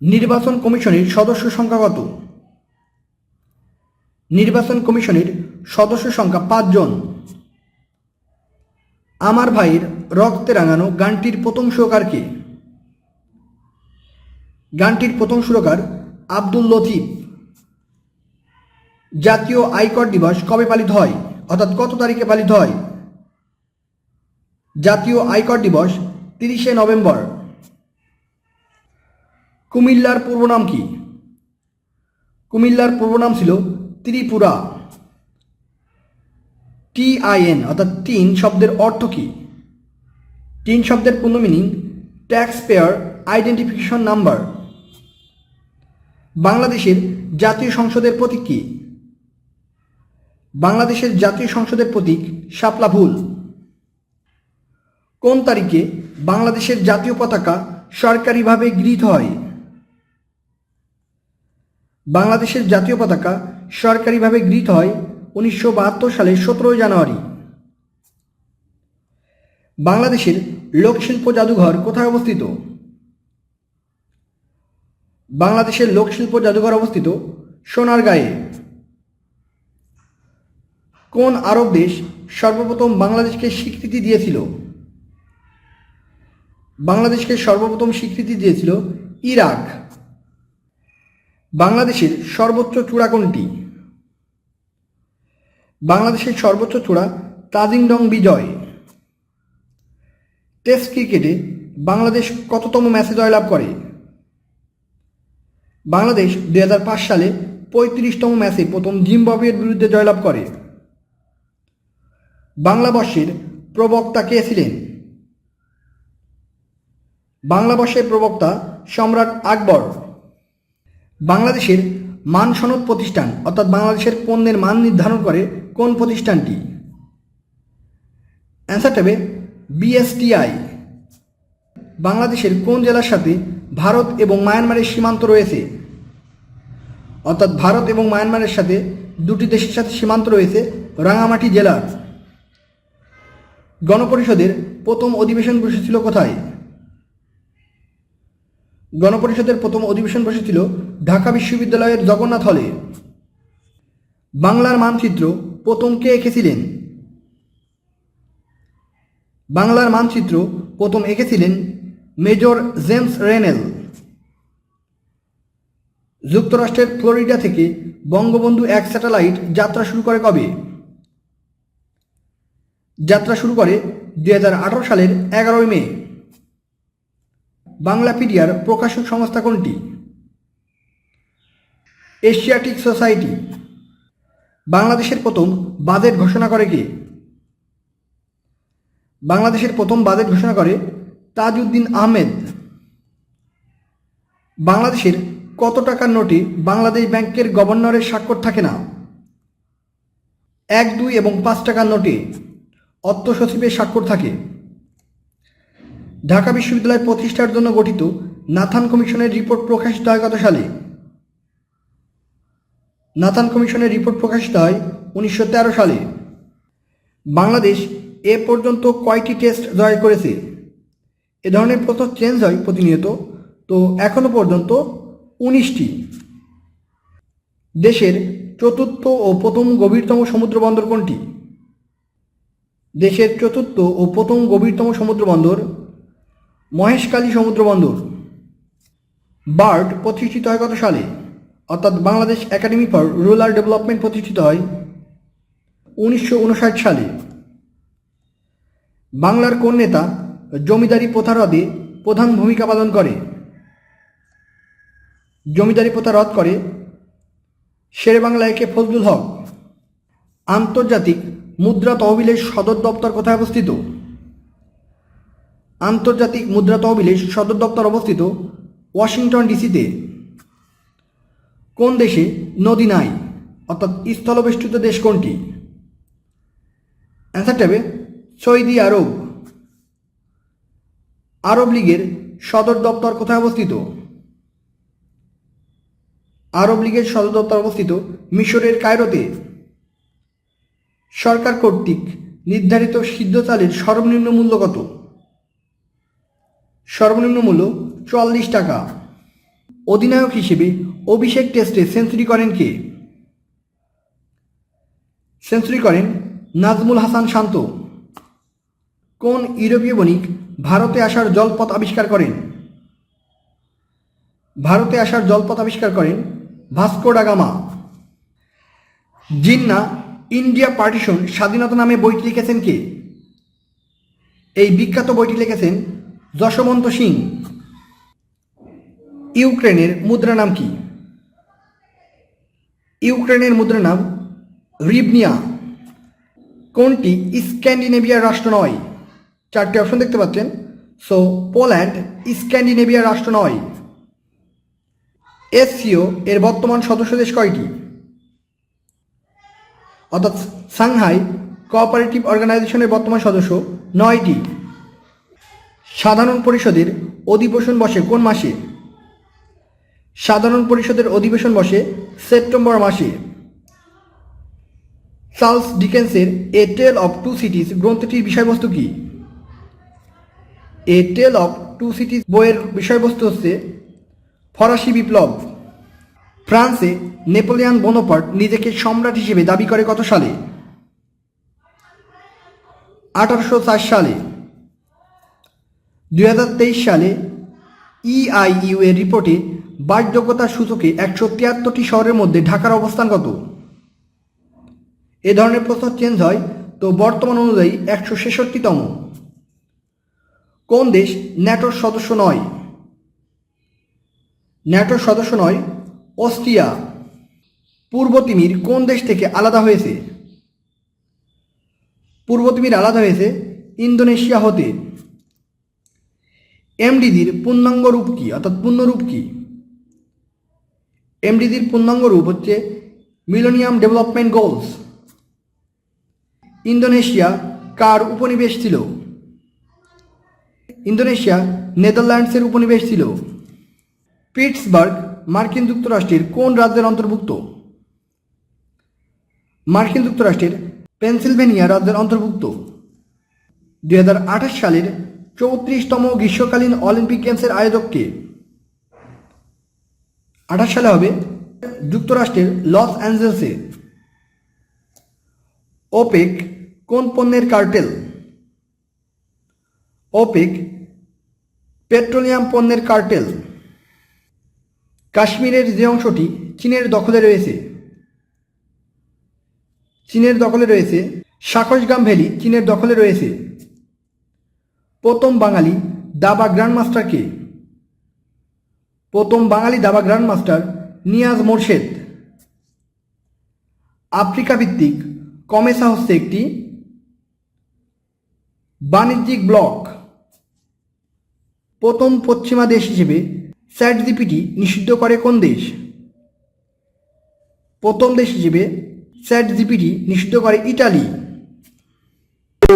নির্বাচন কমিশনের সদস্য সংখ্যা কত? নির্বাচন কমিশনের সদস্য সংখ্যা পাঁচজন আমার ভাইয়ের রক্তে রাঙানো গানটির প্রথম সুরকার কে? গানটির প্রথম সুরকার আব্দুল লতিফ। জাতীয় আয়কর দিবস কবে পালিত হয়? অর্থাৎ কত তারিখে পালিত হয়? জাতীয় আয়কর দিবস তিরিশে নভেম্বর। কুমিল্লার পূর্ব নাম কি? কুমিল্লার পূর্ব নাম ছিল ত্রিপুরা। টি টিআইএন, অর্থাৎ টিন শব্দের অর্থ কী? তিন শব্দের পূর্ণ meaning tax payer identification number বাংলাদেশের জাতীয় সংসদের প্রতীক কী? বাংলাদেশের জাতীয় সংসদের প্রতীক শাপলা ভুল কোন তারিখে বাংলাদেশের জাতীয় পতাকা সরকারিভাবে গৃহীত হয়? বাংলাদেশের জাতীয় পতাকা সরকারিভাবে গৃহীত হয় উনিশশো বাহাত্তর সালের সতেরোই জানুয়ারি। বাংলাদেশের লোকশিল্প জাদুঘর কোথায় অবস্থিত? বাংলাদেশের লোকশিল্প জাদুঘর অবস্থিত সোনারগাঁয়ে। কোন আরব দেশ সর্বপ্রথম বাংলাদেশকে স্বীকৃতি দিয়েছিল? বাংলাদেশকে সর্বপ্রথম স্বীকৃতি দিয়েছিল ইরাক। বাংলাদেশের সর্বোচ্চ চূড়া কোনটি? বাংলাদেশের সর্বোচ্চ চূড়া তাজিংডং বিজয়। টেস্ট ক্রিকেটে বাংলাদেশ কততম ম্যাচে জয়লাভ করে? বাংলাদেশ দু হাজার পাঁচ সালে পঁয়ত্রিশতম ম্যাচে প্রথম জিম্বাবুয়ের বিরুদ্ধে জয়লাভ করে। বাংলাবর্ষের প্রবক্তা কে ছিলেন? বাংলাবর্ষের প্রবক্তা সম্রাট আকবর। বাংলাদেশের মান সনদ প্রতিষ্ঠান, অর্থাৎ বাংলাদেশের পণ্যের মান নির্ধারণ করে কোন প্রতিষ্ঠানটি? অ্যান্সার হবে বিএসটিআই বাংলাদেশের কোন জেলার সাথে ভারত এবং মায়ানমারের সীমান্ত রয়েছে? অর্থাৎ ভারত এবং মায়ানমারের সাথে দুটি দেশের সাথে সীমান্ত রয়েছে, রাঙামাটি জেলার। গণপরিষদের প্রথম অধিবেশন বসেছিল কোথায়? গণপরিষদের প্রথম অধিবেশন বসেছিল ঢাকা বিশ্ববিদ্যালয়ের জগন্নাথ হলে। বাংলার মানচিত্র প্রথম কে এঁকেছিলেন? বাংলার মানচিত্র প্রথম এঁকেছিলেন মেজর জেমস রেনেল। যুক্তরাষ্ট্রের ফ্লোরিডা থেকে বঙ্গবন্ধু এক স্যাটেলাইট যাত্রা শুরু করে কবে? যাত্রা শুরু করে দু হাজার আঠেরো সালের এগারোই মে। বাংলাপিডিয়ার প্রকাশক সংস্থা কোনটি? Asiatic society. বাংলাদেশের প্রথম বাজেট ঘোষণা করে কে? বাংলাদেশের প্রথম বাজেট ঘোষণা করে তাজউদ্দিন আহমেদ। বাংলাদেশের কত টাকার নোটে বাংলাদেশ ব্যাংকের গভর্নরের স্বাক্ষর থাকে না? এক, দুই এবং পাঁচ টাকার নোটে অর্থ সচিবের স্বাক্ষর থাকে। ঢাকা বিশ্ববিদ্যালয় প্রতিষ্ঠার জন্য গঠিত নাথান কমিশনের রিপোর্ট প্রকাশিত হয় কত সালে। নাথান কমিশনের রিপোর্ট প্রকাশিত হয় উনিশশো তেরো সালে। বাংলাদেশ এ পর্যন্ত কয়টি টেস্ট জয় করেছে? এ ধরনের প্রশ্ন চেঞ্জ হয় প্রতিনিয়ত, তো এখনও পর্যন্ত উনিশটি। দেশের চতুর্থ ও প্রথম গভীরতম সমুদ্র বন্দর কোনটি? দেশের চতুর্থ ও প্রথম গভীরতম সমুদ্র বন্দর মহেশখালী সমুদ্র বন্দর। বার্ড প্রতিষ্ঠিত হয় কত সালে? অর্থাৎ Bangladesh academy for rural development প্রতিষ্ঠিত হয় উনিশশো উনষাট সালে। বাংলার কোন নেতা জমিদারি প্রথা রদে প্রধান ভূমিকা পালন করে? জমিদারি প্রথা রদ করে শেরে বাংলা একে ফজলুল হক। আন্তর্জাতিক মুদ্রা তহবিলের সদর দপ্তর কোথায় অবস্থিত? আন্তর্জাতিক মুদ্রা তহবিলের সদর দপ্তর অবস্থিত ওয়াশিংটন ডিসিতে। কোন দেশে নদী নাই? অর্থাৎ স্থলবেষ্টিত দেশ কোনটি? অ্যান্সারটা হবে সৌদি আরব। আরব লীগের সদর দপ্তর কোথায় অবস্থিত? আরব লীগের সদর দপ্তর অবস্থিত মিশরের কায়রোতে। সরকার কর্তৃক নির্ধারিত সিদ্ধ চালের সর্বনিম্ন মূল্য কত? সর্বনিম্ন মূল্য চুয়াল্লিশ টাকা। অধিনায়ক হিসেবে অভিষেক টেস্টে সেঞ্চুরি করেন কে? সেঞ্চুরি করেন নাজমুল হাসান শান্ত। কোন ইউরোপীয় বণিক ভারতে আসার জলপথ আবিষ্কার করেন? ভারতে আসার জলপথ আবিষ্কার করেন Vasco da Gama. Jinnah India partition স্বাধীনতা নামে বইটি লিখেছেন কে? এই বিখ্যাত বইটি লিখেছেন যশবন্ত সিং। ইউক্রেনের মুদ্রা নাম কি? ইউক্রেনের মুদ্রা নাম রিবনিয়া। কোনটি স্ক্যান্ডিনেভিয়ার রাষ্ট্র নয়? চারটি অপশন দেখতে পাচ্ছেন। সো, পোল্যান্ড স্ক্যান্ডিনেভিয়ার রাষ্ট্র নয়। এসসিও এর বর্তমান সদস্য দেশ কয়টি? অর্থাৎ সাংহাই কোঅপারেটিভ অর্গানাইজেশনের বর্তমান সদস্য নয়টি। সাধারণ পরিষদের অধিবেশন বসে কোন মাসে? সাধারণ পরিষদের অধিবেশন বসে সেপ্টেম্বর মাসে। Charles ডিকেন্সের a tale of two cities গ্রন্থটির বিষয়বস্তু কি? A tale of two cities বইয়ের বিষয়বস্তু হচ্ছে ফরাসি বিপ্লব। ফ্রান্সে নেপোলিয়ান বোনোপার্ট নিজেকে সম্রাট হিসেবে দাবি করে কত সালে? আঠারোশো চার সালে। দুই হাজার তেইশ সালে ইআইইউ এর রিপোর্টে বাসযোগ্যতার সূচকে একশো তিয়াত্তরটি শহরের মধ্যে ঢাকার অবস্থান কত? এ ধরনের প্রশ্ন চেঞ্জ হয়, তো বর্তমান অনুযায়ী একশো ছেষট্টিতম। কোন দেশ ন্যাটোর সদস্য নয়? ন্যাটোর সদস্য নয়, অস্ট্রিয়া। পূর্ব তিমির কোন দেশ থেকে আলাদা হয়েছে? পূর্ব তিমির আলাদা হয়েছে ইন্দোনেশিয়া হতে। এমডিজির পূর্ণাঙ্গ রূপ কি? অর্থাৎ পূর্ণরূপ কি? এমডিজির পূর্ণাঙ্গ রূপ হচ্ছে মিলোনিয়াম ডেভেলপমেন্ট গোলস ইন্দোনেশিয়া কার উপনিবেশ ছিল? ইন্দোনেশিয়া, নেদারল্যান্ডসের উপনিবেশ ছিল। পিটসবার্গ, মার্কিন যুক্তরাষ্ট্রের কোন রাজ্যের অন্তর্ভুক্ত? মার্কিন যুক্তরাষ্ট্রের পেনসিলভেনিয়া রাজ্যের অন্তর্ভুক্ত। দুই হাজার আঠাশ সালের চৌত্রিশতম গ্রীষ্মকালীন অলিম্পিক গেমসের আয়োজককে আঠাশ সালে হবে যুক্তরাষ্ট্রের লস অ্যাঞ্জেলসে। ওপেক কোন পণ্যের কার্টেল? ওপেক পেট্রোলিয়াম পণ্যের কার্টেল। কাশ্মীরের যে অংশটি চীনের দখলে রয়েছে। চীনের দখলে রয়েছে। সাকসগাম ভ্যালি চীনের দখলে রয়েছে। প্রথম বাঙালি দাবা গ্র্যান্ডমাস্টার কে? প্রথম বাঙালি দাবা গ্র্যান্ডমাস্টার নিয়াজ মোরশেদ। আফ্রিকা ভিত্তিক কমেসা হচ্ছে একটি বাণিজ্যিক ব্লক। প্রথম পশ্চিমা দেশ হিসেবে স্যাট জিপিটি নিষিদ্ধ করে কোন দেশ? প্রথম দেশ হিসেবে স্যাট জিপিটি নিষিদ্ধ করে ইটালি।